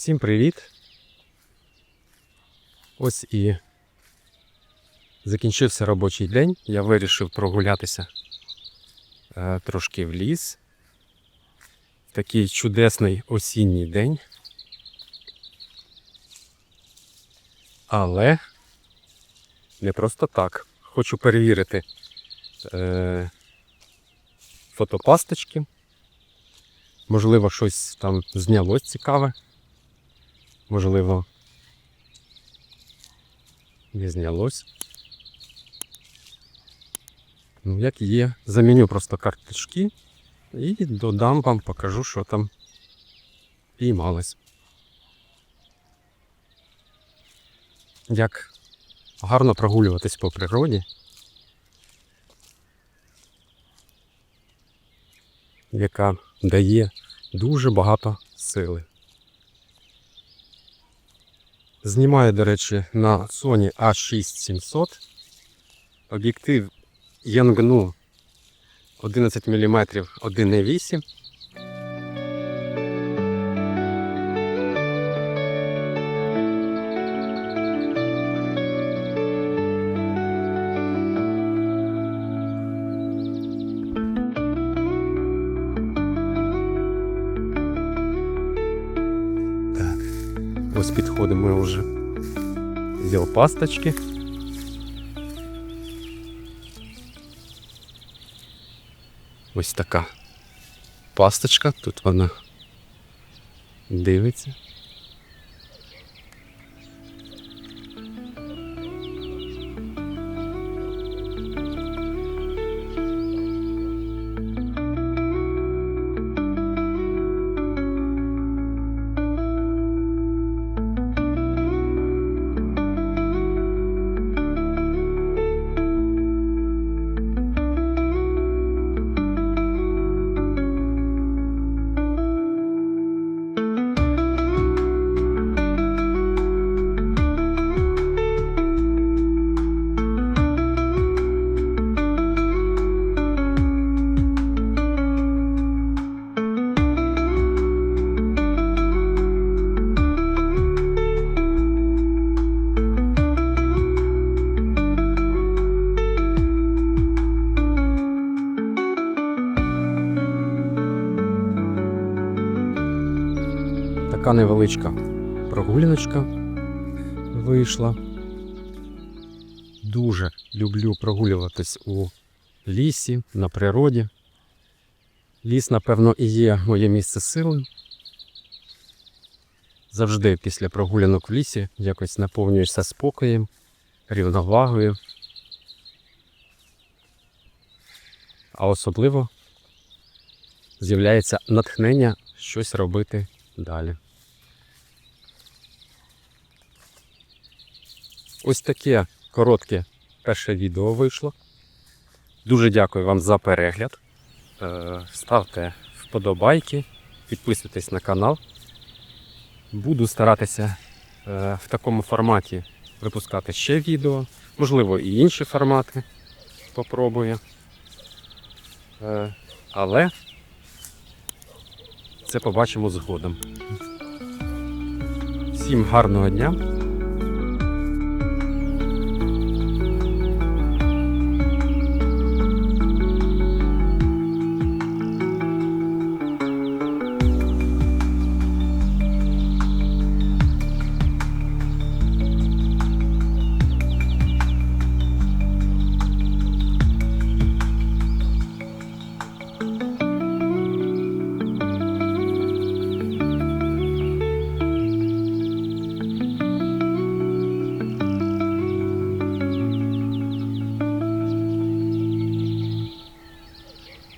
Всім привіт! Ось і закінчився робочий день. Я вирішив прогулятися е, трошки в ліс. Такий чудесний осінній день. Але не просто так. Хочу перевірити е, фотопасточки. Можливо, щось там знялось цікаве. Можливо, не знялось. Ну, як є, заміню просто карточки і додам вам, покажу, що там піймалось. Як гарно прогулюватись по природі. Яка дає дуже багато сили. Знімаю, до речі, на Sony A6700. Об'єктив Yongnuo 11 мм 1.8. Ось підходимо вже Взяв пасточки. Ось така пасточка, тут вона дивиться. Така невеличка прогуляночка вийшла. Дуже люблю прогулюватись у лісі, на природі. Ліс, напевно, і є моє місце сили. Завжди після прогулянок в лісі якось наповнюєшся спокоєм, рівновагою. А особливо з'являється натхнення щось робити далі. Ось таке коротке перше відео вийшло. Дуже дякую вам за перегляд. Е, Ставте вподобайки, підписуйтесь на канал. Буду старатися е, в такому форматі випускати ще відео, можливо, і інші формати попробую. Е, Але це побачимо згодом. Всім гарного дня!